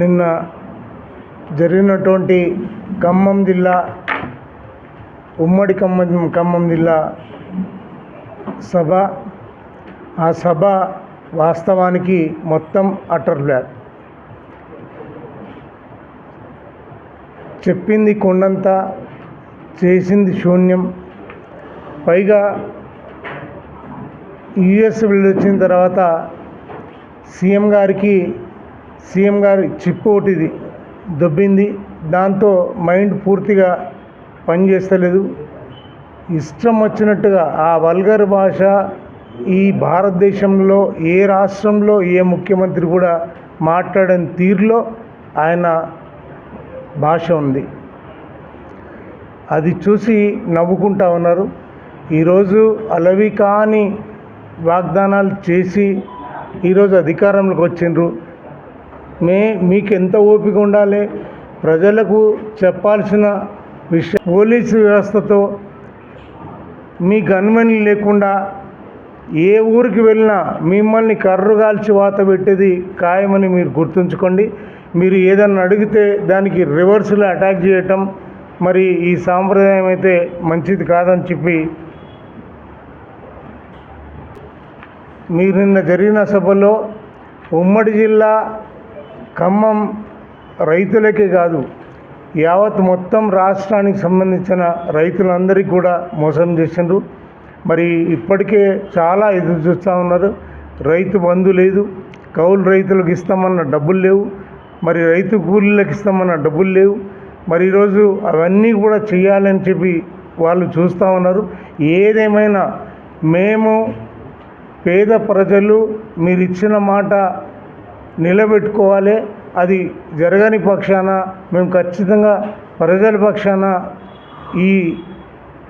నిన్న జరిగినటువంటి ఖమ్మం జిల్లా ఉమ్మడి ఖమ్మం ఖమ్మం జిల్లా సభ. ఆ సభ వాస్తవానికి మొత్తం అటర్ బ్లాక్. చెప్పింది కొండంత చేసింది శూన్యం. పైగా యుఎస్ వెళ్ళి వచ్చిన తర్వాత సీఎం గారికి సీఎం గారి చిప్ ఒకటిది దొబ్బింది. దాంతో మైండ్ పూర్తిగా పనిచేస్తలేదు. ఇష్టం వచ్చినట్టుగా ఆ వల్గర్ భాష ఈ భారతదేశంలో ఏ రాష్ట్రంలో ఏ ముఖ్యమంత్రి కూడా మాట్లాడని తీరులో ఆయన భాష ఉంది. అది చూసి నవ్వుకుంటా ఉన్నారు. ఈరోజు అలవి కాని వాగ్దానాలు చేసి ఈరోజు అధికారంలోకి వచ్చిండ్రు. మే మీకు ఎంత ఓపిక ఉండాలి? ప్రజలకు చెప్పాల్సిన విషయం పోలీసు వ్యవస్థతో మీ గన్మెన్లు లేకుండా ఏ ఊరికి వెళ్ళినా మిమ్మల్ని కర్రుగాల్చి వాత పెట్టేది ఖాయమని మీరు గుర్తుంచుకోండి. మీరు ఏదన్నా అడిగితే దానికి రివర్స్లో అటాక్ చేయటం మరి ఈ సాంప్రదాయం అయితే మంచిది కాదని చెప్పి మీరు నిన్న జరిగిన సభలో ఉమ్మడి జిల్లా ఖమ్మం రైతులకే కాదు యావత్ మొత్తం రాష్ట్రానికి సంబంధించిన రైతులందరికీ కూడా మోసం చేసిండ్రు. మరి ఇప్పటికే చాలా ఎదురు చూస్తూ ఉన్నారు. రైతు బంధు లేదు కౌలు రైతులకు ఇస్తామన్న డబ్బులు లేవు మరి రైతు కూలీలకు ఇస్తామన్న డబ్బులు లేవు. మరి ఈరోజు అవన్నీ కూడా చేయాలని చెప్పి వాళ్ళు చూస్తూ ఉన్నారు. ఏదేమైనా మేము పేద ప్రజలు మీరు ఇచ్చిన మాట నిలబెట్టుకోవాలి. అది జరగని పక్షాన మేము ఖచ్చితంగా ప్రజల పక్షాన ఈ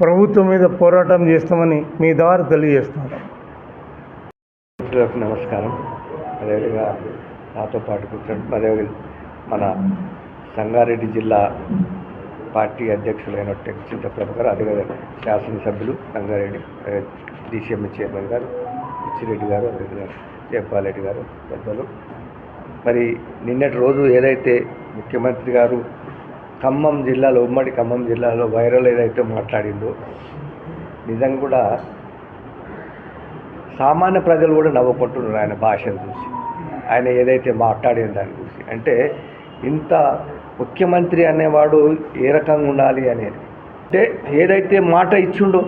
ప్రభుత్వం మీద పోరాటం చేస్తామని మీ ద్వారా తెలియజేస్తాను నమస్కారం. అదేవిధంగా నాతో పాటు కూర్చొని అదేవిధంగా మన సంగారెడ్డి జిల్లా పార్టీ అధ్యక్షులైన చింత ప్రభాకర్ అదేవిధంగా శాసనసభ్యులు రంగారెడ్డి డిసిఎం చైర్మన్ గారు పిచ్చిరెడ్డి గారు అదేవిధంగా జయపాల్ రెడ్డి గారు పెద్దలు. మరి నిన్నటి రోజు ఏదైతే ముఖ్యమంత్రి గారు ఖమ్మం జిల్లాలో ఉమ్మడి ఖమ్మం జిల్లాలో వైరల్ ఏదైతే మాట్లాడిందో నిజంగా కూడా సామాన్య ప్రజలు కూడా నవ్వుకుంటున్నారు ఆయన భాషను చూసి. ఆయన ఏదైతే మాట్లాడిన దాని గురించి అంటే ఇంత ముఖ్యమంత్రి అనేవాడు ఏ రకంగా ఉండాలి అనేది. అంటే ఏదైతే మాట ఇచ్చిండో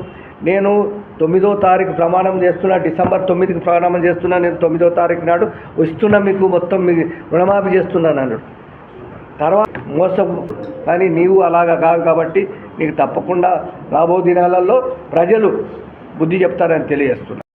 నేను తొమ్మిదో తారీఖు ప్రమాణం చేస్తున్నా డిసెంబర్ తొమ్మిదికి ప్రమాణం చేస్తున్నా నేను తొమ్మిదో తారీఖు నాడు వస్తున్నా మీకు మొత్తం మీ రుణమాఫీ చేస్తున్నాను అన్నాడు. తర్వాత మోసం కానీ నీవు అలాగా కాదు కాబట్టి నీకు తప్పకుండా రాబో దినాలలో ప్రజలు బుద్ధి చెప్తారని తెలియజేస్తున్నా.